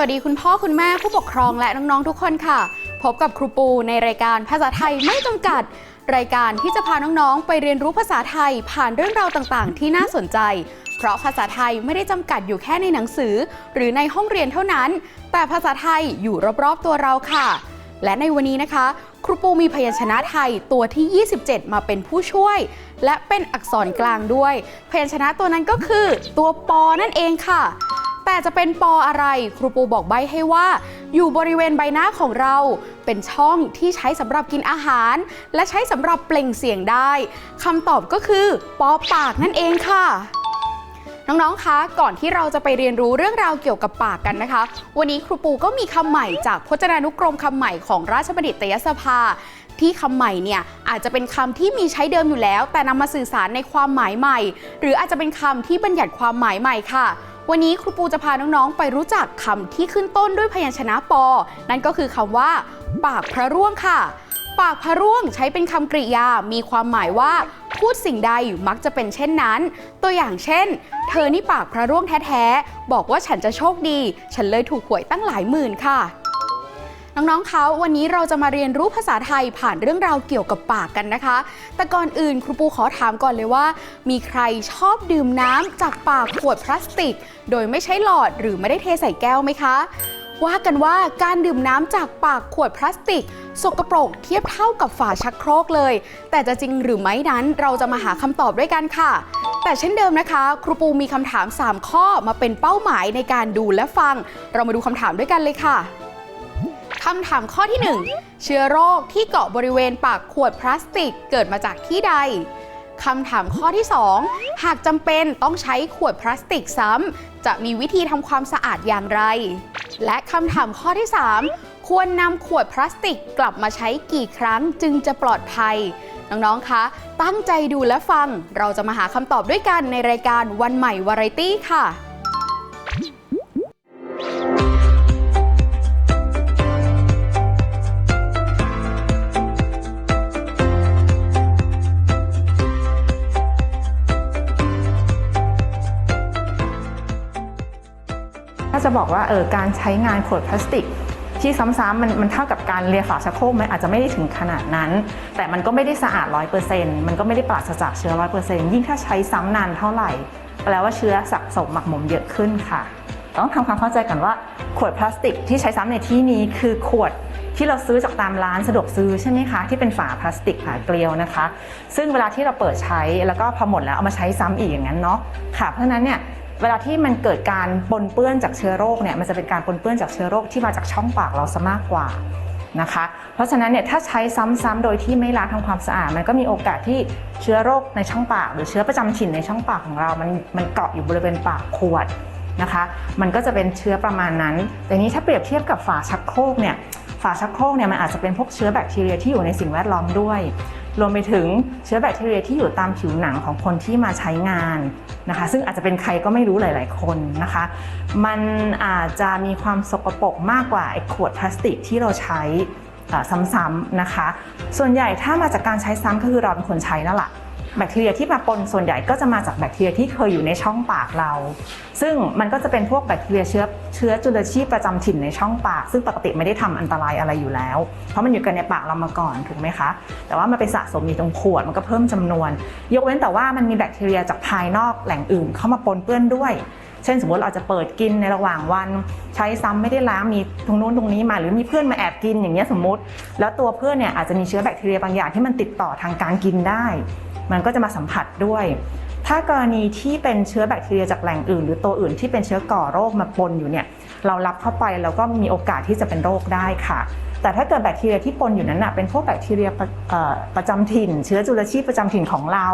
วัสดีคุณพ่อคุณแม่ผู้ปกครองและน้องๆทุกคนค่ะ พบกับครูปูในรายการภาษาไทยไม่จำกัด รายการที่จะพาน้องๆ ไปเรียนรู้ภาษาไทยผ่านเรื่องราวต่างๆ ที่น่าสนใจ เพราะภาษาไทยไม่ได้จำกัดอยู่แค่ในหนังสือ หรือในห้องเรียนเท่านั้น แต่ภาษาไทยอยู่รอบๆตัวเราค่ะ และในวันนี้นะคะ ครูปูมีพยัญชนะไทยตัวที่ 27 มาเป็นผู้ช่วย และเป็นอักษรกลางด้วย พยัญชนะตัวนั้นก็คือ ตัวปอนั่นเองค่ะ แต่จะเป็นปออะไร ครูปูบอกใบให้ว่า อยู่บริเวณใบหน้าของเรา เป็นช่องที่ใช้สำหรับกินอาหาร และใช้สำหรับเปล่งเสียงได้คำตอบก็คือ ปอปากนั่นเองค่ะน้อง ๆ คะ ก่อนที่เราจะไปเรียนรู้เรื่องราวเกี่ยวกับปากกันนะคะ วันนี้ครูปูก็มีคำใหม่จากพจนานุกรมคำใหม่ของราชบัณฑิตยสภา ที่คำใหม่เนี่ยอาจจะเป็นคำที่มีใช้เดิมอยู่แล้ว แต่นำมาสื่อสารในความหมายใหม่ หรืออาจจะเป็นคำที่บัญญัติความหมายใหม่ค่ะ วันนี้ครูปูจะพาน้องๆ ไปรู้จักคำที่ขึ้นต้นด้วยพยัญชนะปอ นั่นก็คือคำว่า ปากพระร่วงค่ะ ปากพระร่วงใช้เป็นคำกริยา มีความหมายว่า พูดสิ่งใดมักจะเป็นเช่นนั้น ตัวอย่างเช่น เธอนี่ปากพระร่วงแท้ๆ บอกว่าฉันจะโชคดี ฉันเลยถูกหวยตั้งหลายหมื่นค่ะ น้องๆคะวันนี้เราจะมาเรียนรู้ภาษาไทยผ่านเรื่องราวเกี่ยวกับปากกันนะคะ แต่ก่อนอื่นครูปูขอถามก่อนเลยว่า มีใครชอบดื่มน้ำจากปากขวดพลาสติก โดยไม่ใช้หลอดหรือไม่ได้เทใส่แก้วไหมคะ ว่ากันว่าการดื่มน้ำจากปากขวดพลาสติกสกปรกเทียบเท่ากับฝาชักโครกเลย แต่จะจริงหรือไม่นั้นเราจะมาหาคำตอบด้วยกันค่ะแต่เช่นเดิมนะคะ ครูปูมีคำถาม 3 ข้อมาเป็นเป้าหมายในการดูและฟัง เรามาดูคำถามด้วยกันเลยค่ะ คำถามข้อที่ 1 เชื้อโรคที่เกาะบริเวณปากขวดพลาสติกเกิดมาจากที่ใดคำถามข้อที่ 2 หากจำเป็นต้องใช้ขวดพลาสติกซ้ำ จะมีวิธีทำความสะอาดอย่างไร และคำถามข้อที่ 3 ควรนำขวดพลาสติกกลับมาใช้กี่ครั้งจึงจะปลอดภัย น้อง ๆ คะ ตั้งใจดูและฟัง เราจะมาหาคำตอบด้วยกันในรายการวันใหม่วาไรตี้ค่ะ ถ้าจะบอกว่าเออการใช้งานขวดพลาสติก ที่ซ้ำๆมันมันเท่ากับการเลียฝาชักโครกไหมอาจจะไม่ได้ถึงขนาดนั้น แต่มันก็ไม่ได้สะอาด100%มันก็ไม่ได้ปราศจากเชื้อ100%ยิ่งถ้าใช้ซ้ำนานเท่าไหร่แปลว่าเชื้อสะสมหมักหมมเยอะขึ้นค่ะ ต้องทำความเข้าใจกันว่าขวดพลาสติกที่ใช้ซ้ำในที่นี้คือขวดที่เราซื้อจากตามร้านสะดวกซื้อใช่ไหมคะ ที่เป็นฝาพลาสติกฝาเกลียวนะคะ ซึ่งเวลาที่เราเปิดใช้แล้วก็พอหมดแล้วเอามาใช้ซ้ำอีกอย่างนั้นเนาะค่ะเพราะฉะนั้นเนี่ย เวลาที่มันเกิดการปนเปื้อนจากเชื้อโรคเนี่ยมันจะเป็นการปนเปื้อนจากเชื้อโรคที่มาจากช่องปากเราซะมากกว่านะคะ เพราะฉะนั้นเนี่ยถ้าใช้ซ้ำๆโดยที่ไม่ล้างทำความสะอาด มันก็มีโอกาสที่เชื้อโรคในช่องปาก หรือเชื้อประจำถิ่นในช่องปากของเรา มันมันเกาะอยู่บริเวณปากขวดนะคะ มันก็จะเป็นเชื้อประมาณนั้น แต่นี้ถ้าเปรียบเทียบกับฝาชักโครกเนี่ยฝาชักโครกเนี่ยมันอาจจะเป็นพวกเชื้อแบคทีเรียที่อยู่ในสิ่งแวดล้อมด้วย รวมไปถึงเชื้อแบคทีเรียที่อยู่ตามผิวหนังของคนที่มาใช้งานนะคะ ซึ่งอาจจะเป็นใครก็ไม่รู้หลาย ๆ คนนะคะ มันอาจจะมีความสกปรกมากกว่าไอ้ขวดพลาสติกที่เราใช้ซ้ำๆนะคะ ส่วนใหญ่ถ้ามาจากการใช้ซ้ำก็คือเราเป็นคนใช้นั่นแหละ แบคทีเรียที่มาปนส่วนใหญ่ก็จะมาจากแบคทีเรียที่เคยอยู่ในช่องปากเรา ซึ่งมันก็จะเป็นพวกแบคทีเรียเชื้อเชื้อจุลชีพประจำถิ่นในช่องปาก ซึ่งปกติไม่ได้ทำอันตรายอะไรอยู่แล้ว เพราะมันอยู่กันในปากเรามาก่อนถูกไหมคะ แต่ว่ามันไปสะสมอยู่ตรงขวดมันก็เพิ่มจำนวน ยกเว้นแต่ว่ามันมีแบคทีเรียจากภายนอกแหล่งอื่น เข้ามาปนเปื้อนด้วยเช่นสมมติเราอาจจะเปิดกินในระหว่างวัน ใช้ซ้ำไม่ได้ล้างมีตรงนู้นตรงนี้มา หรือมีเพื่อนมาแอบกินอย่างเงี้ยสมมติ แล้วตัวเพื่อนเนี่ยอาจจะมีเชื้อแบคทีเรียบางอย่างที่มันติดต่อทางการกินได้ มันก็จะมาสัมผัสด้วย ถ้ากรณีที่เป็นเชื้อแบคทีเรียจากแหล่งอื่น หรือตัวอื่นที่เป็นเชื้อก่อโรคมาปนอยู่เนี่ยเรารับเข้าไปแล้วก็มีโอกาสที่จะเป็นโรคได้ค่ะ แต่ถ้าเกิดแบคทีเรียที่ปนอยู่นั้นนะเป็นพวกแบคทีเรียประประจำถิ่น เชื้อจุลชีพประจำถิ่นของเรา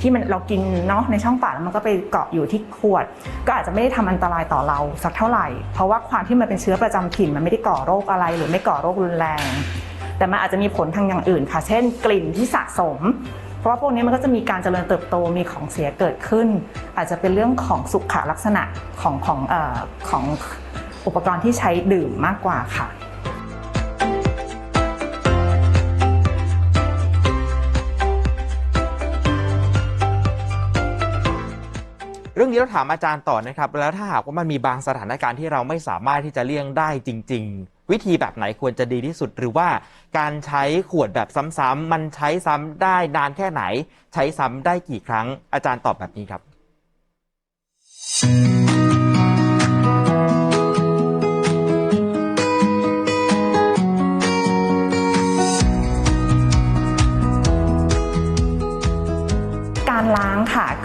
ที่มันเรากินเนาะในช่องปากแล้วมันก็ไปเกาะอยู่ที่ขวด ก็อาจจะไม่ได้ทำอันตรายต่อเราสักเท่าไหร่ เพราะว่าความที่มันเป็นเชื้อประจำถิ่นมันไม่ได้ก่อโรคอะไร หรือไม่ก่อโรครุนแรง แต่มันอาจจะมีผลทางอย่างอื่นค่ะ เช่น กลิ่นที่สะสม ราะว่าพวกนี้มันก็จะมีการเจริญเติบโตมีของเสียเกิดขึ้น อาจจะเป็นเรื่องของสุขลักษณะของของอของอุปกรณ์ที่ใช้ดื่มมากกว่าค่ะเรื่องนี้เราถามอาจารย์ต่อนะครับ แล้วถ้าหากว่ามันมีบางสถานการณ์ที่เราไม่สามารถที่จะเลี่ยงได้จริง ๆ วิธีแบบไหนควรจะดีที่สุด หรือว่าการใช้ขวดแบบซ้ำๆมันใช้ซ้ำได้นานแค่ไหน ใช้ซ้ำได้กี่ครั้งอาจารย์ตอบแบบนี้ครับ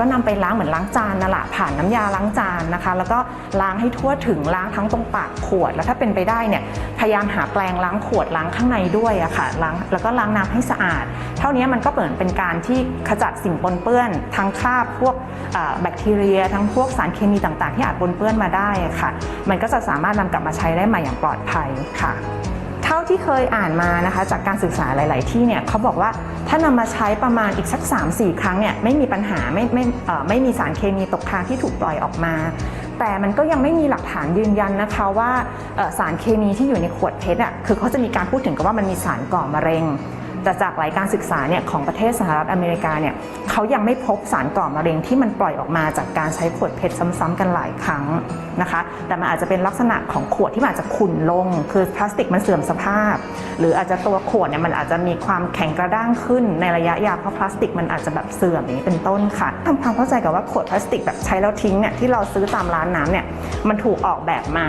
ก็นำไปล้างเหมือนล้างจานนั่นแหละผ่านน้ำยาล้างจานนะคะ แล้วก็ล้างให้ทั่วถึงล้างทั้งตรงปากขวด แล้วถ้าเป็นไปได้เนี่ยพยายามหาแปรงล้างขวดล้างข้างในด้วยอะค่ะล้างแล้วก็ล้างน้ำให้สะอาด เท่านี้มันก็เหมือนเป็นการที่ขจัดสิ่งปนเปื้อนทั้งคราบพวกแบคทีเรีย ทั้งพวกสารเคมีต่างๆ ที่อาจปนเปื้อนมาได้ะค่ะ มันก็จะสามารถนำกลับมาใช้ได้ใหม่อย่างปลอดภัยค่ะ เท่าที่เคยอ่านมานะคะ จากการศึกษาหลาย ๆ ที่เนี่ยเขาบอกว่าถ้านำมาใช้ประมาณอีกสัก 3-4 ครั้งเนี่ยไม่มีปัญหาไม่ไม่เอ่ไม่มีสารเคมีตกค้างที่ถูกปล่อยออกมา แต่มันก็ยังไม่มีหลักฐานยืนยันนะคะว่าสารเคมีที่อยู่ในขวดเพชรอะคือเขาจะมีการพูดถึงกันว่ามันมีสารก่อมะเร็ง แต่จากหลายการศึกษาเนี่ยของประเทศสหรัฐอเมริกาเนี่ยเขายังไม่พบสารก่อมะเร็งที่มันปล่อยออกมาจากการใช้ขวดเพชรซ้ำๆกันหลายครั้งนะคะ แต่มันอาจจะเป็นลักษณะของขวดที่อาจจะขุ่นลง คือพลาสติกมันเสื่อมสภาพ หรืออาจจะตัวขวดเนี่ยมันอาจจะมีความแข็งกระด้างขึ้นในระยะยาวเพราะพลาสติกมันอาจจะแบบเสื่อมอย่างนี้เป็นต้นค่ะทำความเข้าใจกับว่าขวดพลาสติกแบบใช้แล้วทิ้งเนี่ยที่เราซื้อตามร้านน้ำเนี่ยมันถูกออกแบบมา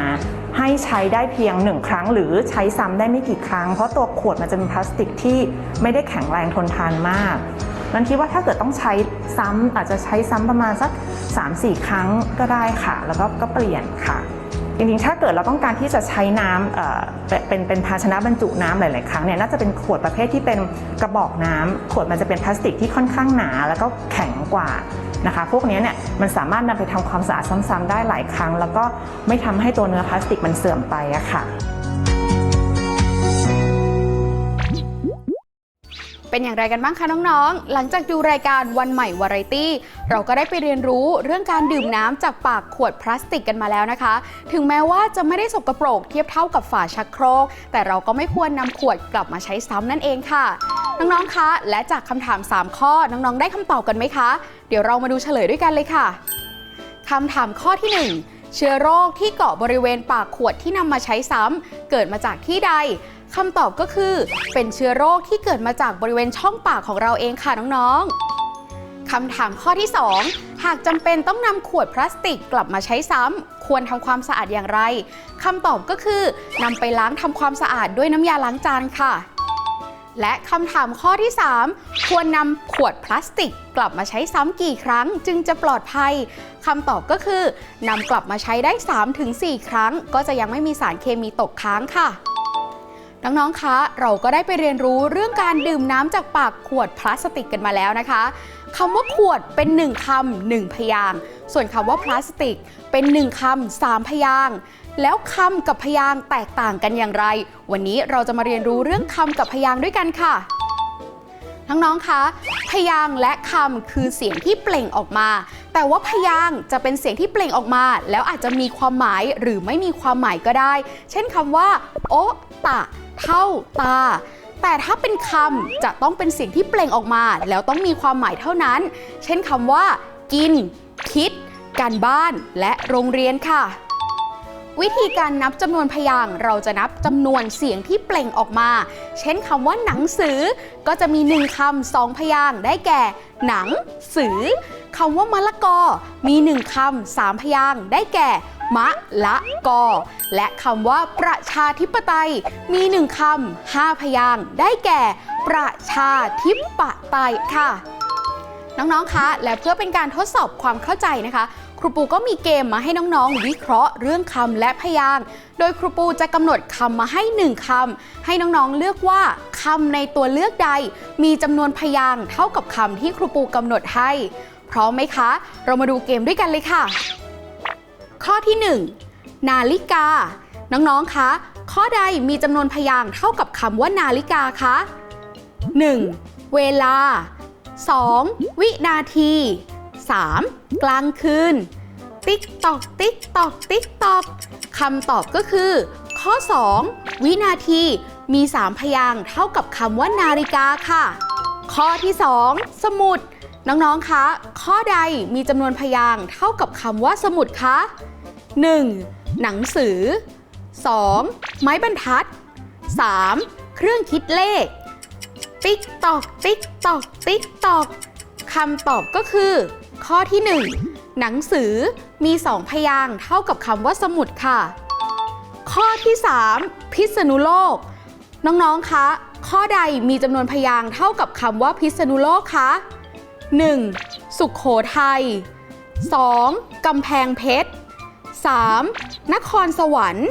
ให้ใช้ได้เพียงหนึ่งครั้ง หรือใช้ซ้ำได้ไม่กี่ครั้ง เพราะตัวขวดมันจะเป็นพลาสติกที่ไม่ได้แข็งแรงทนทานมากนั้นคิดว่าถ้าเกิดต้องใช้ซ้ำอาจจะใช้ซ้ำประมาณสัก 3-4 ครั้งก็ได้ค่ะ แล้วก็ก็เปลี่ยนค่ะจริงๆ ถ้าเกิดเราต้องการที่จะใช้น้ำเเป็นเป็นเป็นภาชนะบรรจุน้ำหลาย ๆ ครั้งเนี่ยน่าจะเป็นขวดประเภทที่เป็นกระบอกน้ำขวดมันจะเป็นพลาสติกที่ค่อนข้างหนา แล้วก็แข็งกว่า นะคะ พวกนี้เนี่ยมันสามารถนำไปทำความสะอาดซ้ำๆได้หลายครั้ง แล้วก็ไม่ทำให้ตัวเนื้อพลาสติกมันเสื่อมไปอะค่ะเป็นอย่างไรกันบ้างคะน้องๆ หลังจากดูรายการวันใหม่วาไรตี้ เราก็ได้ไปเรียนรู้เรื่องการดื่มน้ำจากปากขวดพลาสติกกันมาแล้วนะคะ ถึงแม้ว่าจะไม่ได้สกรปรกเทียบเท่ากับฝาชักโครก แต่เราก็ไม่ควรนำขวดกลับมาใช้ซ้ำนั่นเองค่ะ น้องๆ คะ และจากคำถาม 3 ข้อ น้องๆ ได้คำตอบกันไหมคะ ดี๋ยวเรามาดูเฉลยด้วยกันเลยค่ะคำถามข้อที่ 1 เชื้อโรคที่เกาะบริเวณปากขวดที่นำมาใช้ซ้ำเกิดมาจากที่ใดคำตอบก็คือ เป็นเชื้อโรคที่เกิดมาจากบริเวณช่องปากของเราเองค่ะน้องๆคำถามข้อที่ 2 หากจำเป็นต้องนำขวดพลาสติกกลับมาใช้ซ้ำควรทำความสะอาดอย่างไรคำตอบก็คือนำไปล้างทำความสะอาดด้วยน้ำยาล้างจานค่ะ และคำถามข้อที่ 3 ควรนำขวดพลาสติก กลับมาใช้ซ้ำกี่ครั้ง จึงจะปลอดภัยคำตอบก็คือนำกลับมาใช้ได้ 3-4 ครั้ง ก็จะยังไม่มีสารเคมีตกค้างค่ะน้องๆ คะ เราก็ได้ไปเรียนรู้เรื่องการดื่มน้ำจากปากขวดพลาสติกกันมาแล้วนะคะคำว่าขวดเป็นหนึ่งคำหนึ่งพยาง ส่วนคำว่าพลาสติกเป็นหนึ่งคำสามพยาง แล้วคำกับพยางแตกต่างกันอย่างไร วันนี้เราจะมาเรียนรู้เรื่องคำกับพยางด้วยกันค่ะน้องๆ คะ พยางและคำคือเสียงที่เปล่งออกมา แต่ว่าพยางจะเป็นเสียงที่เปล่งออกมา แล้วอาจจะมีความหมายหรือไม่มีความหมายก็ได้ เช่นคำว่า โอตะ เท่า ตา แต่ถ้าเป็นคำจะต้องเป็นเสียงที่เปล่งออกมา แล้วต้องมีความหมายเท่านั้น เช่นคำว่า กิน คิด การบ้าน และโรงเรียนค่ะ วิธีการนับจำนวนพยางค์เราจะนับจำนวนเสียงที่เปล่งออกมา เช่นคำว่าหนังสือ ก็จะมีหนึ่งคำสองพยางค์ได้แก่ หนังสือคำว่ามะละกอ มีหนึ่งคำสามพยางค์ได้แก่ มะละกอ และคำว่าประชาธิปไตย มีหนึ่งคำห้าพยางค์ได้แก่ ประชาธิปไตยค่ะ น้องๆ คะ และเพื่อเป็นการทดสอบความเข้าใจนะคะ ครูปูก็มีเกมมาให้น้องๆ วิเคราะห์เรื่องคำและพยางค์โดยครูปูจะกำหนดคำมาให้หนึ่งคำให้น้องๆเลือกว่าคำในตัวเลือกใด มีจำนวนพยางค์เท่ากับคำที่ครูปูกำหนดให้ พร้อมไหมคะ เรามาดูเกมด้วยกันเลยค่ะ ข้อที่ 1 นาฬิกา น้องๆคะข้อใดมีจำนวนพยางค์เท่ากับคำว่านาฬิกาคะ 1. เวลา 2. วินาที 3. กลางคืน ติ๊กตอก ติ๊กตอก ติ๊กตอกคำตอบก็คือ ข้อ 2 วินาทีมี 3 พยางเท่ากับคำว่านาฬิกาค่ะ ข้อที่ 2 สมุด น้อง ๆ คะ ข้อใดมีจำนวนพยางเท่ากับคำว่าสมุดคะ 1. หนังสือ 2. ไม้บรรทัด 3. เครื่องคิดเลข ติ๊กตอก ติ๊กตอก ติ๊กตอกคำตอบก็คือ ข้อที่ 1 หนังสือมีสองพยางค์เท่ากับคำว่าสมุดค่ะ ข้อที่ 3 พิษณุโลก น้องๆ คะ ข้อใดมีจำนวนพยางค์เท่ากับคำว่าพิษณุโลกคะ 1. สุขโขทัย 2. กำแพงเพชร 3. นครสวรรค์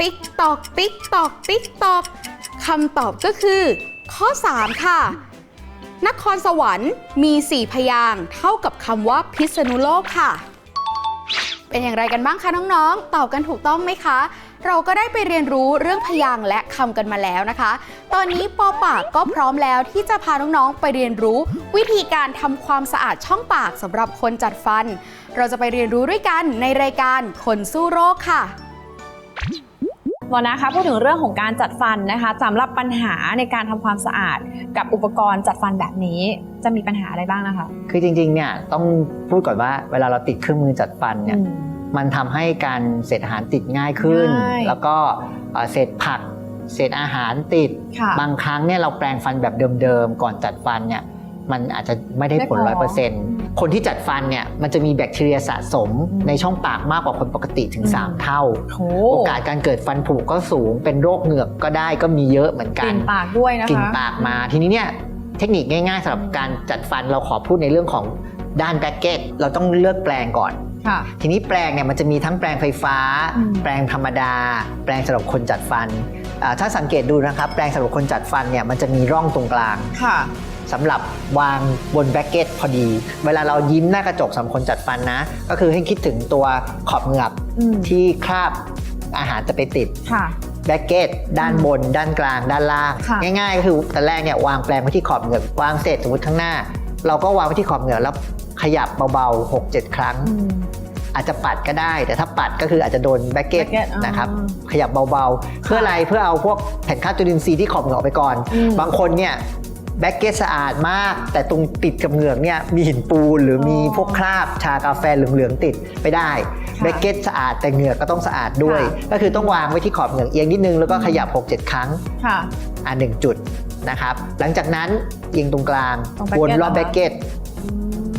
ติ๊กตอก ติ๊กตอก ติ๊กตอกคำตอบก็คือ ข้อ 3 ค่ะ นครสวรรค์มี 4 พยางค์เท่ากับคำว่าพิษณุโลกค่ะ เป็นอย่างไรกันบ้างคะน้องๆ ตอบกันถูกต้องไหมคะ เราก็ได้ไปเรียนรู้เรื่องพยางค์และคำกันมาแล้วนะคะ ตอนนี้ปอปากก็พร้อมแล้วที่จะพาน้องๆ ไปเรียนรู้ วิธีการทำความสะอาดช่องปากสำหรับคนจัดฟัน เราจะไปเรียนรู้ด้วยกันในรายการคนสู้โรคค่ะ วอนะคะพูดถึงเรื่องของการจัดฟันนะคะสำหรับปัญหาในการทำความสะอาดกับอุปกรณ์จัดฟันแบบนี้จะมีปัญหาอะไรบ้างนะคะ คือจริงๆเนี่ยต้องพูดก่อนว่าเวลาเราติดเครื่องมือจัดฟันเนี่ยอืมมันทำให้การเศษอาหารติดง่ายขึ้นง่ายแล้วก็เอ่อเศษผัก เศษอาหารติดค่ะบางครั้งเนี่ยเราแปรงฟันแบบเดิมๆก่อนจัดฟันเนี่ยมันอาจจะไม่ได้ผลไม่ร้อยพเปออร์เซ็นต์ คนที่จัดฟันเนี่ยมันจะมีแบคทีเรียสะสมอืมในช่องปากมากกว่าคนปกติถึงอืม3เท่าโหโอกาสการเกิดฟันผุก็สูง เป็นโรคเหงือกก็ได้ก็มีเยอะเหมือนกกัลิ่นนปากด้วยนะคะกลิ่นปากมาทีนี้เนี่ยเทคนิคง่ายๆสำหรับการจัดฟันเราขอพูดในเรื่องของด้านแบ็กเก็ตเราต้องเลือกแปลงก่อนค่ะทีนี้แปลงเนี่ยมันจะมีทั้งแปลงไฟฟ้าอืมแปลงธรรมดา แปลงสำหรับคนจัดฟันอ่าถ้าสังเกตดูนะครับ แปลงสำหรับคนจัดฟันเนี่ยมันจะมีร่องตรงกลางค่ะ สำหรับวางบนแบ็กเก็ตพอดี เวลาเรายิ้มหน้ากระจกสำหรับคนจัดฟันนะ ก็คือให้คิดถึงตัวขอบเหงือกอืม ที่คราบอาหารจะไปติด ค่ะ แบ็กเก็ตด้านบน ด้านกลาง ด้านล่าง ค่ะ ง่ายๆก็คือแต่แรกเนี่ยวางแปลงไว้ที่ขอบเหงือกวางเสร็จสมมติข้างหน้า เราก็วางไว้ที่ขอบเหงือกแล้วขยับเบาๆ 6-7 ครั้ง อืม อาจจะปัดก็ได้ แต่ถ้าปัดก็คืออาจจะโดนแบ็กเก็ต bracket อ๋อนะครับขยับเบาๆ เพื่ออะไรเพื่อเอาพวกแผ่นคาดจุลินทรีย์ที่ขอบเหงือกออกไปก่อน อืม บางคนเนี่ย แบ็กเก็ตสะอาดมาก แต่ตรงติดกับเหงือกเนี่ยมีหินปูนหรือมีพวกคราบชากาแฟเหลืองๆติดไม่ได้ค่ะแบ็กเก็ตสะอาดแต่เหงือกก็ต้องสะอาดด้วยค่ะก็คือต้องวางไว้ที่ขอบเหงือกเอียงนิดนึงแล้วก็ขยับ 6-7 ครั้งค่ะอ่าหนึ่งจุดนะครับ หลังจากนั้นเอียงตรงกลางตรงวน bracket รอบเหรอคะแบ็กเก็ตอื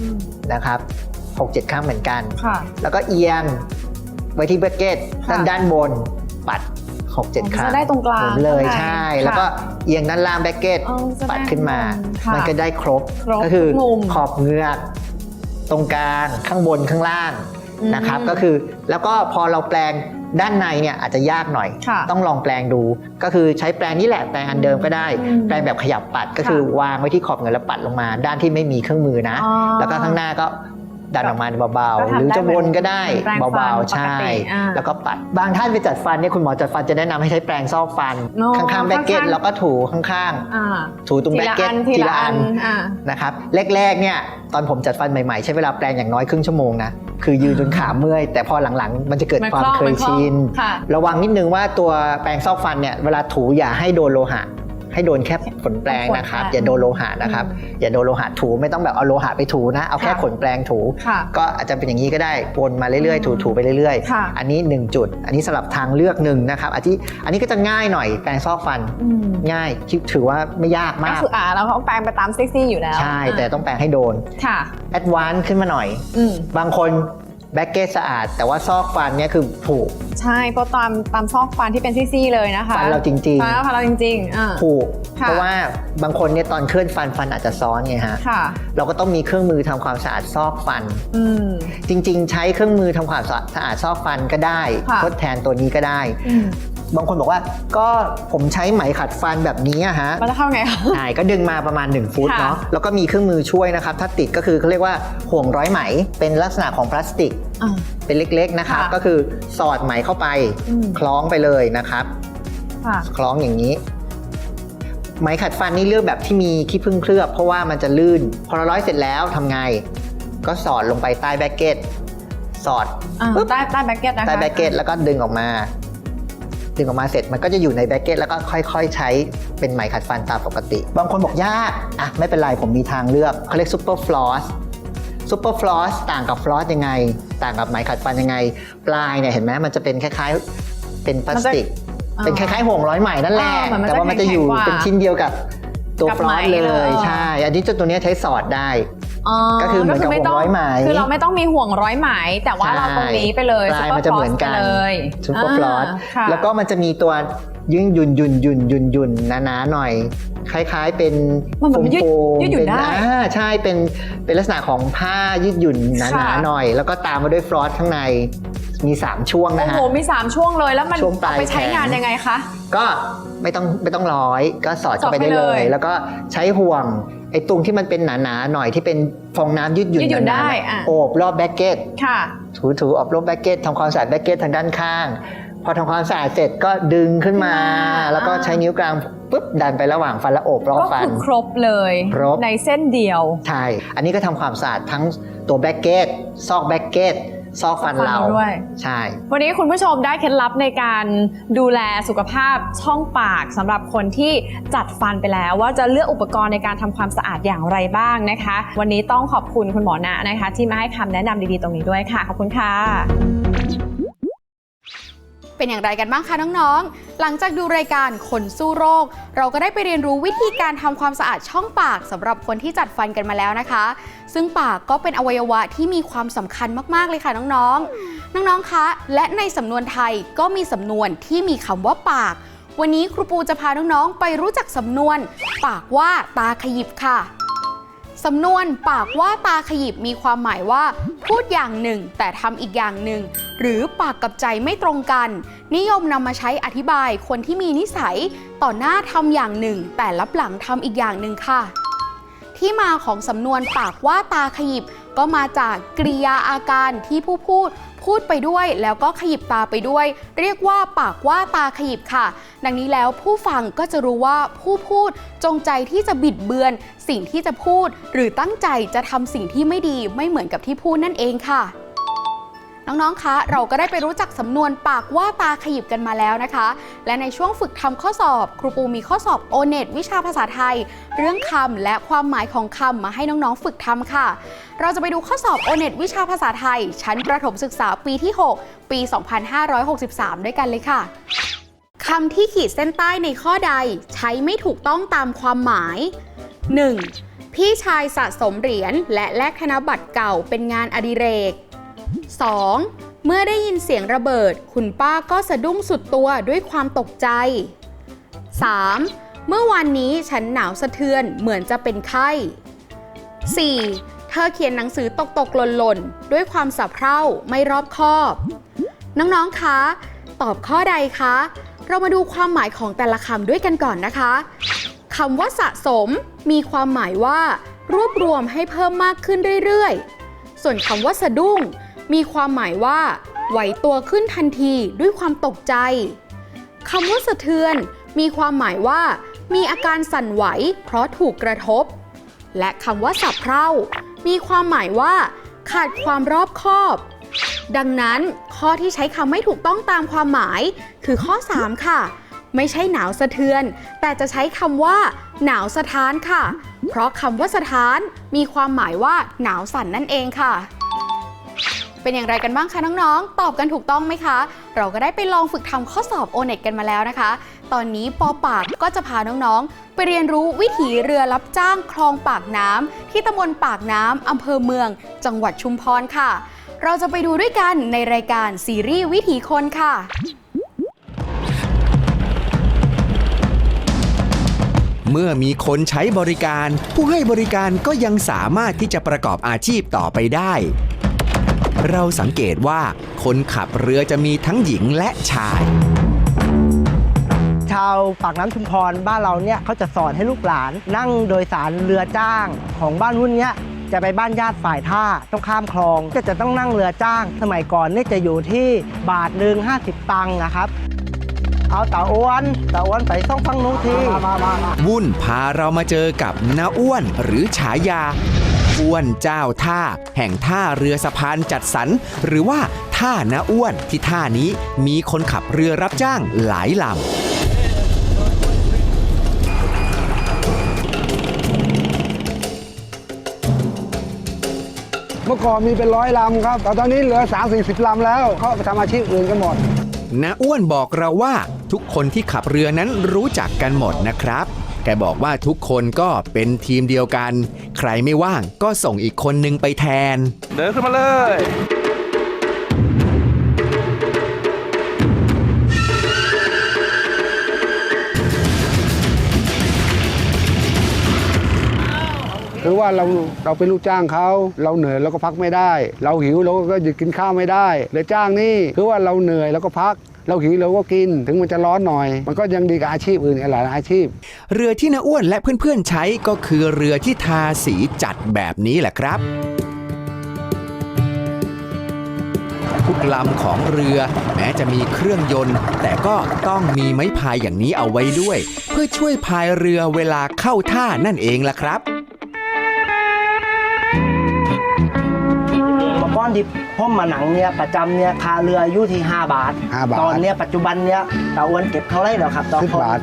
มนะครับ6-7 ครั้งเหมือนกันค่ะแล้วก็เอียงไว้ที่แบ็กเก็ตค่ะด้านด้านบนปัด 6-7 ครั้งจะได้ตรงกลางหมุนเลยข้างในใช่ค่ะแล้วก็เอียงด้านล่างแบ็กเก็ตอ๋อจะได้ปัดขึ้นมาค่ะมันก็ได้ครบครบก็คือทุกมุมขอบเหงือก ตรงกลางข้างบนข้างล่างอืมนะครับก็คือแล้วก็พอเราแปลงด้านในเนี่ยอาจจะยากหน่อยค่ะต้องลองแปลงดู ก็คือใช้แปลงนี่แหละแปลงอันเดิมก็ได้อืมแปลงแบบขยับปัดก็คือวางไว้ที่ขอบเหงือกแล้วปัดลงมา ด้านที่ไม่มีเครื่องมือนะอ๋อแล้วก็ข้างหน้าก็ ดันออกมาเบาก็ๆทำหรือจะวนก็ได้ได้เหมือนแปรงฟันเบาปๆกใช่ติอ่าแล้วก็ปัด บางท่านไปจัดฟันเนี่ยคุณหมอจัดฟันจะแนะนำให้ใช้แปรงซอกฟันอ๋อข้างๆแบ็กเก็ตข้างๆแล้วก็ถูข้างอ่าๆถูตรงทีแบ็กละเก็อัตนทีละอันอ่านะครับ แรกๆเนี่ยตอนผมจัดฟันใหม่ๆ ใช้เวลาแปรงอย่างน้อยครึ่งชั่วโมงนะคือยืนจนขาเมื่อย แต่พอหลังๆ มันจะเกิดมันความคล่องเคยมันคล่องชินค่ะระวังนิดนึงว่าตัวแปรงซอกฟันเนี่ยเวลาถูอย่าให้โดนโลหะ ให้โดนแค่ขนแปรงนะครับขนแปรงอย่าโดนโลหะนะครับ อย่าโดนโลหะถูไม่ต้องแบบเอาโลหะไปถูนะ เอาแค่ค่ะขนแปรงถูค่ะก็อาจจะเป็นอย่างนี้ก็ได้วนมาเรื่อยอืมๆถูๆไปเรื่อยค่ะๆอันนี้ 1 จุด อันนี้สำหรับทางเลือกหนึ่งนะครับอันที่อันนี้ก็จะง่ายหน่อยแปรงซอกฟันอืมง่ายคิดถือว่าไม่ยากก็มากคืออ่าแล้วเขาแปลงไปตามเซ็กซี่อยู่แล้วใช่แต่ต้องแปรงให้โดนค่ะแอดวานซ์ขึ้นมาหน่อยอืมบางคน แบ็กเกตสะอาด แต่ว่าซอกฟันเนี่ยคือผุใช่เพราะตามตามซอกฟันที่เป็นซี่ๆเลยนะคะฟันเราจริงฟันเราฟันเราจริงๆอ่าๆผุค่ะ เพราะว่าบางคนเนี่ยตอนเคลื่อนฟันฟันอาจจะซ้อนไงฮะค่ะ เราก็ต้องมีเครื่องมือทำความสะอาดซอกฟัน อืม จริง ๆ ใช้เครื่องมือทำความสะอาดซอกฟันก็ได้ ค่ะ ทดแทนตัวนี้ก็ได้ อืม บางคนบอกว่าก็ผมใช้ไหมขัดฟันแบบนี้อะฮะมันจะเข้าไงคะ ใช่ก็ดึงมาประมาณ 1 ฟุตค่ะ เนาะแล้วก็มีเครื่องมือช่วยนะครับ ถ้าติดก็คือเขาเรียกว่าห่วงร้อยไหม เป็นลักษณะของพลาสติก อ่า เป็นเล็กๆนะครับค่ะ ก็คือสอดไหมเข้าไป อืมคล้องไปเลยนะครับ ค่ะ คล้องอย่างนี้ ไหมขัดฟันนี่เลือกแบบที่มีขี้ผึ้งเคลือบ เพราะว่ามันจะลื่น พอเราร้อยเสร็จแล้วทำไง ก็สอดลงไปใต้แบ็กเก็ต สอด อ่าปึ๊บ ใต้ใต้แบ็กเก็ตนะคะ ใต้แบ็กเก็ตแล้วก็ดึงออกมา ดึงออกมาเสร็จมันก็จะอยู่ในแบ็กเก็ตแล้วก็ค่อย ๆ ใช้เป็นไหมขัดฟันตามปกติ บางคนบอกยากอะไม่เป็นไรผมมีทางเลือกเขาเรียกซูเปอร์ฟลอสซูเปอร์ฟลอสต่างกับฟลอสยังไง ต่างกับไหมขัดฟันยังไง ปลายเนี่ยเห็นไหมมันจะเป็นคล้ายๆเป็นพลาสติกมันจะเป็นคล้ายๆห่วงร้อยไหมนั่นแหละเออเหมือนมันจะแต่ว่ามันจะอยู่แข็งๆกว่าเป็นชิ้นเดียวกับตัวกับฟลอไหมสเลเลยยใช่ อันนี้จนตัวเนี้ยใช้สอดได้ ก็คือเหมือนกับไต้งห่วงร้อยไหมคือเราไม่ต้องมีห่วงร้อยไหมแต่ว่าเราตรงนี้ไปเลยปลายมันจะเหมือนกันซุปเปอร์ฟลสไปเลยซูเปอร์ฟลอสาค่ะแล้วก็มันจะมีตัวยึงหยุ่นหยุ่นหยุ่นหยุ่นหยุ่นหนาๆหน่อย คล้ายๆเป็นมันเหมือนมันยืดโฟมๆยืดหยุ่นเป็นได้อ่าใช่เป็นเป็นลักษณะของผ้ายืดหยุ่นหนาค่ะๆหน่อย แล้วก็ตามมาด้วยฟลอสข้างในมี 3 ช่วงโอ้นะฮะโหมี 3 ช่วงเลยแล้วมันช่วงปลายเอาไปใช้งานแขนยังไงคะ ก็ไม่ต้องไม่ต้องร้อย ก็สอดเข้าไปสอดไปได้เลเลยยแล้วก็ใช้ห่วง ไอ้ตรงที่มันเป็นหนาๆหน่อยที่เป็นฟองน้ำยืดหยุ่นยืดหยุ่นๆได้อะโอบรอบแบ็กเก็ตค่ะถูถูๆอบรอบแบ็กเก็ตทำความสะอาดแบ็กเก็ตทางด้านข้าง พอทำความสะอาดเสร็จก็ดึงขึ้นมาอ่าแล้วก็ใช้นิ้วกลางปุ๊บดันไประหว่างฟันและโอบรอบก็ฟันคือครบเลยครบในเส้นเดียวใช่อันนี้ก็ทำความสะอาดทั้งตัวแบ็กเก็ตซอกแบ็กเก็ต ซอกฟันซอกฟันเราด้วยใช่ วันนี้คุณผู้ชมได้เคล็ดลับในการดูแลสุขภาพช่องปากสำหรับคนที่จัดฟันไปแล้ว ว่าจะเลือกอุปกรณ์ในการทำความสะอาดอย่างไรบ้างนะคะ วันนี้ต้องขอบคุณคุณหมอณะนะคะ ที่มาให้คำแนะนำดีๆตรงนี้ด้วยค่ะ ขอบคุณค่ะ เป็นอย่างไรกันบ้างคะน้องๆ หลังจากดูรายการคนสู้โรค เราก็ได้ไปเรียนรู้วิธีการทำความสะอาดช่องปากสำหรับคนที่จัดฟันกันมาแล้วนะคะ ซึ่งปากก็เป็นอวัยวะที่มีความสำคัญมากๆเลยค่ะน้องๆ น้องๆ คะ และในสำนวนไทยก็มีสำนวนที่มีคำว่าปาก วันนี้ครูปูจะพาน้องๆ ไปรู้จักสำนวน ปากว่าตาขยิบค่ะ สำนวนปากว่าตาขยิบมีความหมายว่า พูดอย่างหนึ่ง แต่ทำอีกอย่างหนึ่ง หรือปากกับใจไม่ตรงกัน นิยมนำมาใช้อธิบายคนที่มีนิสัย ต่อหน้าทำอย่างหนึ่ง แต่ลับหลังทำอีกอย่างหนึ่งค่ะ ที่มาของสำนวนปากว่าตาขยิบก็มาจากกริยาอาการที่ผู้พูด พูดไปด้วยแล้วก็ขยิบตาไปด้วย เรียกว่าปากว่าตาขยิบค่ะ ดังนี้แล้วผู้ฟังก็จะรู้ว่าผู้พูดจงใจที่จะบิดเบือน สิ่งที่จะพูด หรือตั้งใจจะทำสิ่งที่ไม่ดีไม่เหมือนกับที่พูดนั่นเองค่ะ น้องๆ คะ เราก็ได้ไปรู้จักสำนวนปากว่าตาขยิบกันมาแล้วนะคะ และในช่วงฝึกทำข้อสอบ ครูปูมีข้อสอบโอเน็ตวิชาภาษาไทย เรื่องคำและความหมายของคำมาให้น้องๆ ฝึกทำค่ะ เราจะไปดูข้อสอบโอเน็ตวิชาภาษาไทย ชั้นประถมศึกษาปีที่ 6 ปี 2563 ด้วยกันเลยค่ะคำที่ขีดเส้นใต้ในข้อใดใช้ไม่ถูกต้องตามความหมาย 1. พี่ชายสะสมเหรียญและแลกธนบัตรเก่าเป็นงานอดิเรก 2. เมื่อได้ยินเสียงระเบิด คุณป้าก็สะดุ้งสุดตัวด้วยความตกใจ 3. เมื่อวานนี้ฉันหนาวสะเทือนเหมือนจะเป็นไข้ 4. เธอเขียนหนังสือตกตกหล่นหล่นด้วยความสะเพร่าไม่รอบคอบ น้องๆ คะ ตอบข้อใดคะ เรามาดูความหมายของแต่ละคำด้วยกันก่อนนะคะคำว่าสะสมมีความหมายว่า รวบรวมให้เพิ่มมากขึ้นเรื่อยๆ ส่วนคำว่าสะดุ้ง มีความหมายว่าไหวตัวขึ้นทันทีด้วยความตกใจคำว่าสะเทือน มีความหมายว่า มีอาการสั่นไหว เพราะถูกกระทบ และคำว่าสับเพร่า มีความหมายว่า ขาดความรอบคอบ ดังนั้นข้อที่ใช้คำไม่ถูกต้องตามความหมาย คือข้อ 3 ค่ะ ไม่ใช่หนาวสะเทือน แต่จะใช้คำว่า หนาวสะท้านค่ะ เพราะคำว่าสะท้าน มีความหมายว่า หนาวสั่นนั่นเองค่ะ เป็นอย่างไรกันบ้างคะน้องๆ ตอบกันถูกต้องไหมคะ เราก็ได้ไปลองฝึกทำข้อสอบโอเน็ตกันมาแล้วนะคะ ตอนนี้ปอปากก็จะพาน้องๆ ไปเรียนรู้วิถีเรือรับจ้างคลองปากน้ำที่ตำบลปากน้ำอำเภอเมือง จังหวัดชุมพรค่ะ เราจะไปดูด้วยกันในรายการซีรีส์วิถีคนค่ะเมื่อมีคนใช้บริการ ผู้ให้บริการก็ยังสามารถที่จะประกอบอาชีพต่อไปได้ เราสังเกตว่าคนขับเรือจะมีทั้งหญิงและชาย ชาวปากน้ำชุมพรบ้านเราเนี่ยเขาจะสอนให้ลูกหลานนั่งโดยสารเรือจ้างของบ้านรุ่นเนี้ยจะไปบ้านญาติฝ่ายท่าต้องข้ามคลอง ก็จะต้องนั่งเรือจ้าง สมัยก่อนเนี่ยจะอยู่ที่บาทหนึ่ง50ตังค์นะครับ เอาตาอ้วนตาอ้วนไปส่องฟังนู้นทีมามามาวุ่นพาเรามาเจอกับน้าอ้วนหรือฉายา อ้วนเจ้าท่า แห่งท่าเรือสะพานจัดสรรหรือว่าท่าน้าอ้วนที่ท่านี้มีคนขับเรือรับจ้างหลายลำเมื่อก่อนมีเป็นร้อยลำครับ แต่ตอนนี้เหลือ 3 4 0ลำแล้ว เขาไปทำอาชีพอื่นกันหมดน้าอ้วนบอกเราว่าทุกคนที่ขับเรือนั้นรู้จักกันหมดนะครับ แกบอกว่าทุกคนก็เป็นทีมเดียวกัน ใครไม่ว่างก็ส่งอีกคนนึงไปแทน เดินขึ้นมาเลย คือว่าเราเราเป็นลูกจ้างเขาเราเหนื่อยเราก็พักไม่ได้ เราหิวเราก็หยุดกินข้าวไม่ได้เลยจ้างนี่คือว่าเราเหนื่อยเราก็พัก เราหิวเราก็กิน ถึงมันจะร้อนหน่อย มันก็ยังดีกับอาชีพอื่นหลายอาชีพ เรือที่น้าอ้วนและเพื่อนๆใช้ก็คือเรือที่ทาสีจัดแบบนี้แหละครับทุกลำของเรือ แม้จะมีเครื่องยนต์ แต่ก็ต้องมีไม้พายอย่างนี้เอาไว้ด้วย เพื่อช่วยพายเรือเวลาเข้าท่านั่นเองล่ะครับ อก่อนที่ผมมาหนังเนี่ยประจำเนี่ยค่าเรืออยู่ที่ 5 บาท 5บาท ตอนเนี้ยปัจจุบันเนี่ยตาอ้วนเก็บเท่าไหรแล้วครับต่อสิบคนบาท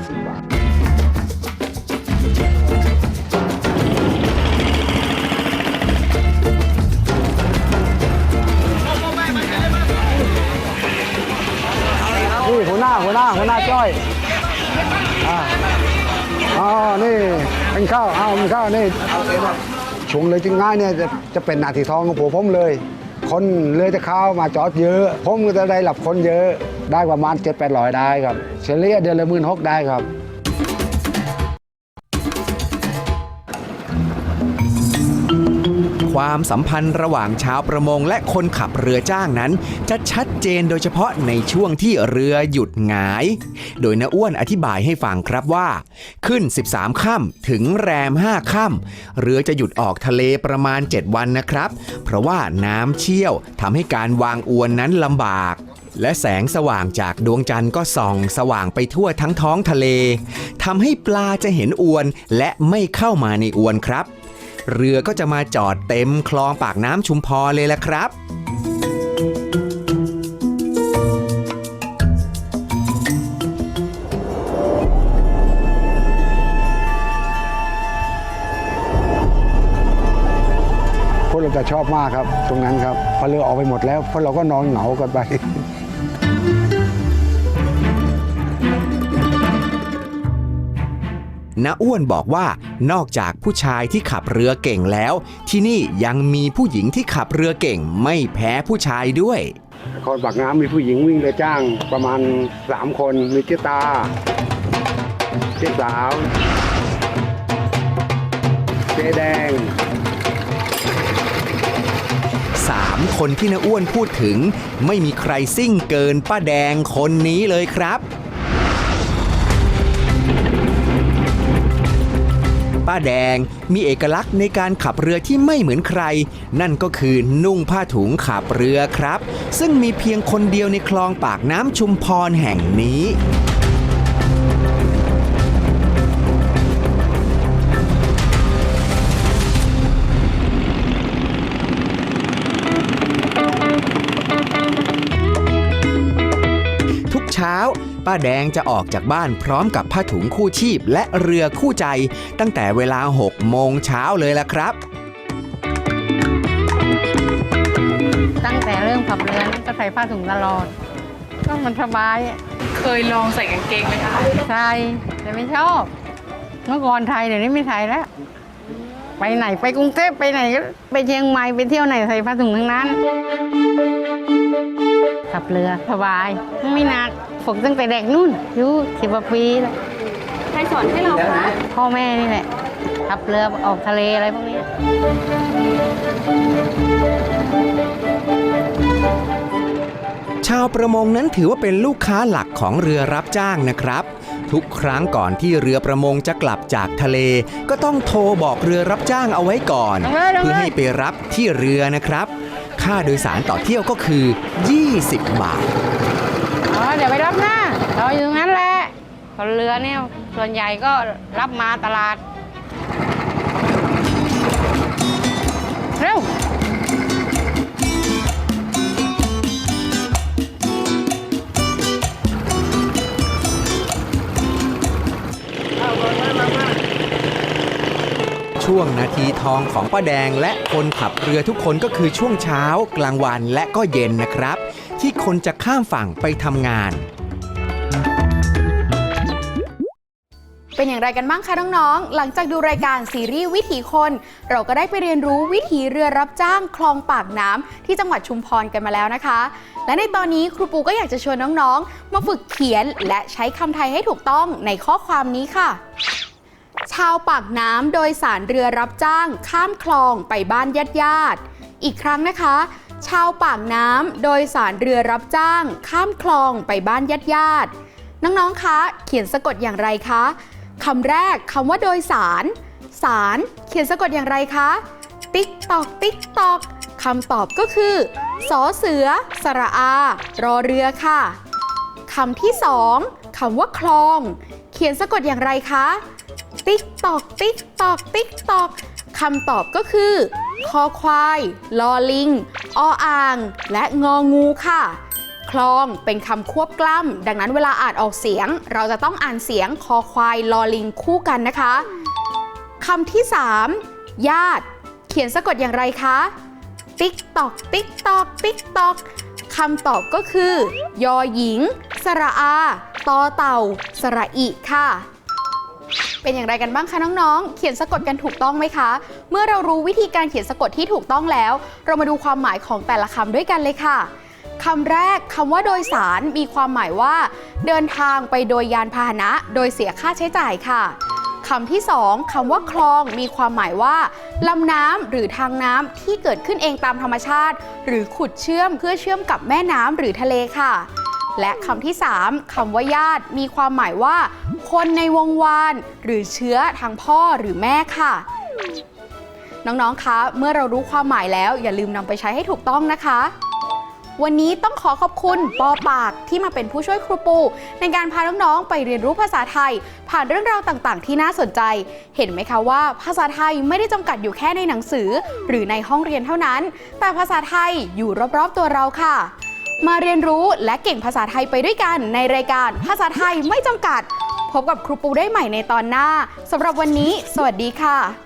นี่หัวหน้าหัวหน้าหัวหน้าจ้อยอ่าอ๋อนี่เป็นข้าวเอาเป็นข้าวนี่ช่วงเลยจึงง่ายเนี่ยจะจะเป็นหนาทีทองของผมผมเลย คนเลยจะเข้ามาจอดเยอะ ผมก็จะได้หลับคนเยอะ ได้ประมาณเจ็ดแปดร้อได้ครับ เฉลี่ยเดือนละหมื่นหกได้ครับ ความสัมพันธ์ระหว่างชาวประมงและคนขับเรือจ้างนั้น จะชัดเจนโดยเฉพาะในช่วงที่เรือหยุดหงาย โดยน้าอ้วนอธิบายให้ฟังครับว่า ขึ้น 13ค่ำถึงแรม 5ค่ำเรือจะหยุดออกทะเลประมาณ 7 วันนะครับ เพราะว่าน้ำเชี่ยวทำให้การวางอวนนั้นลำบากและแสงสว่างจากดวงจันทร์ก็ส่องสว่างไปทั่วทั้งท้องทะเลทำให้ปลาจะเห็นอวนและไม่เข้ามาในอวนครับ เรือก็จะมาจอดเต็มคลองปากน้ำชุมพรเลยละครับพวกเราจะชอบมากครับ ตรงนั้นครับพอเรือออกไปหมดแล้วพวกเราก็นอนเหงากันไป น้าอ้วนบอกว่านอกจากผู้ชายที่ขับเรือเก่งแล้ว ที่นี่ยังมีผู้หญิงที่ขับเรือเก่งไม่แพ้ผู้ชายด้วย คอนปากน้ำมีผู้หญิงวิ่งเรือจ้างประมาณ 3 คนมีเจ๊ตาเจ๊สาวเจ๊แดงสามคนที่น้าอ้วนพูดถึง ไม่มีใครซิ่งเกินป้าแดงคนนี้เลยครับ ป้าแดงมีเอกลักษณ์ในการขับเรือที่ไม่เหมือนใคร นั่นก็คือนุ่งผ้าถุงขับเรือครับ ซึ่งมีเพียงคนเดียวในคลองปากน้ำชุมพรแห่งนี้ ป้าแดงจะออกจากบ้านพร้อมกับผ้าถุงคู่ชีพและเรือคู่ใจ ตั้งแต่เวลา 6 โมงเช้าเลยล่ะครับ ตั้งแต่เริ่มขับเรือนี่ก็ใส่ผ้าถุงตลอด ก็มันสบายอะเคยลองใส่กางเกงไหมคะใส่แต่ไม่ชอบ เมื่อก่อนไทยเดี๋ยวนี้ไม่ใส่แล้ว ไปไหนไปกรุงเทพไปไหนก็ไปเชียงใหม่ไปเที่ยวไหนใส่ผ้าถุงทั้งนั้นขับเรือสบายไม่หนัก ฝึกตั้งแต่เด็กนู่นอายุสิบกว่าปีแล้วใครสอนให้เราคะพ่อแม่นี่แหละขับเรือออกทะเลอะไรพวกเนี้ยชาวประมงนั้นถือว่าเป็นลูกค้าหลักของเรือรับจ้างนะครับ ทุกครั้งก่อนที่เรือประมงจะกลับจากทะเล ก็ต้องโทรบอกเรือรับจ้างเอาไว้ก่อน เพื่อให้ไปรับที่เรือนะครับ ค่าโดยสารต่อเที่ยวก็คือ 20 บาท อ๋อเดี๋ยวไปรับหน้า เราอยู่ตรงนั้นแหละคนเรือเนี่ยส่วนใหญ่ก็รับมาตลาด เร็วช่วงนาทีทองของป้าแดงและคนขับเรือทุกคนก็คือช่วงเช้ากลางวันและก็เย็นนะครับที่คนจะข้ามฝั่งไปทำงาน เป็นอย่างไรกันบ้างคะน้องๆ หลังจากดูรายการซีรีส์วิถีคน เราก็ได้ไปเรียนรู้วิถีเรือรับจ้างคลองปากน้ำที่จังหวัดชุมพรกันมาแล้วนะคะ และในตอนนี้ครูปูก็อยากจะชวนน้องๆ มาฝึกเขียนและใช้คำไทยให้ถูกต้องในข้อความนี้ค่ะ ชาวปากน้ำโดยสารเรือรับจ้าง ข้ามคลองไปบ้านญาติญาติๆอีกครั้งนะคะ ชาวปากน้ำโดยสารเรือรับจ้าง ข้ามคลองไปบ้านญาติญาติน้องๆ คะ เขียนสะกดอย่างไรคะคำแรกคำว่าโดยสาร สาร เขียนสะกดอย่างไรคะ ติ๊กตอก ติ๊กตอกคำตอบก็คือสอเสือ สระอา รอเรือค่ะคำที่สองคำว่าคลอง เขียนสะกดอย่างไรคะ ติ๊กตอก ติ๊กตอก ติ๊กตอก คำตอบก็คือ คอควาย ลอลิง ออ่าง และงองูค่ะ คลองเป็นคำควบกล้ำ ดังนั้นเวลาอ่านออกเสียง เราจะต้องอ่านเสียงคอควาย ลอลิงคู่กันนะคะคำที่ 3 ญาติ เขียนสะกดอย่างไรคะติ๊กตอกติ๊กตอกติ๊กตอกคำตอบก็คือ ยอหญิง สระอา ตอเต่า สระอิค่ะ เป็นอย่างไรกันบ้างคะน้องๆ เขียนสะกดกันถูกต้องไหมคะ เมื่อเรารู้วิธีการเขียนสะกดที่ถูกต้องแล้ว เรามาดูความหมายของแต่ละคำด้วยกันเลยค่ะคำแรกคำว่าโดยสารมีความหมายว่า เดินทางไปโดยยานพาหนะ โดยเสียค่าใช้จ่ายค่ะคำที่สองคำว่าคลองมีความหมายว่าลำน้ำหรือทางน้ำที่เกิดขึ้นเองตามธรรมชาติ หรือขุดเชื่อมเพื่อเชื่อมกับแม่น้ำหรือทะเลค่ะ และคำที่ 3คำว่าญาติมีความหมายว่า คนในวงวาน หรือเชื้อทางพ่อหรือแม่ค่ะ น้องๆ คะ เมื่อเรารู้ความหมายแล้ว อย่าลืมนำไปใช้ให้ถูกต้องนะคะ วันนี้ต้องขอขอบคุณปอปากที่มาเป็นผู้ช่วยครูปู ในการพาน้องๆ ไปเรียนรู้ภาษาไทย ผ่านเรื่องราวต่างๆ ที่น่าสนใจ เห็นไหมคะว่า ภาษาไทยไม่ได้จำกัดอยู่แค่ในหนังสือ หรือในห้องเรียนเท่านั้น แต่ภาษาไทยอยู่รอบๆตัวเราค่ะ มาเรียนรู้และเก่งภาษาไทยไปด้วยกันในรายการภาษาไทยไม่จำกัด พบกับครูปูได้ใหม่ในตอนหน้าสำหรับวันนี้ สวัสดีค่ะ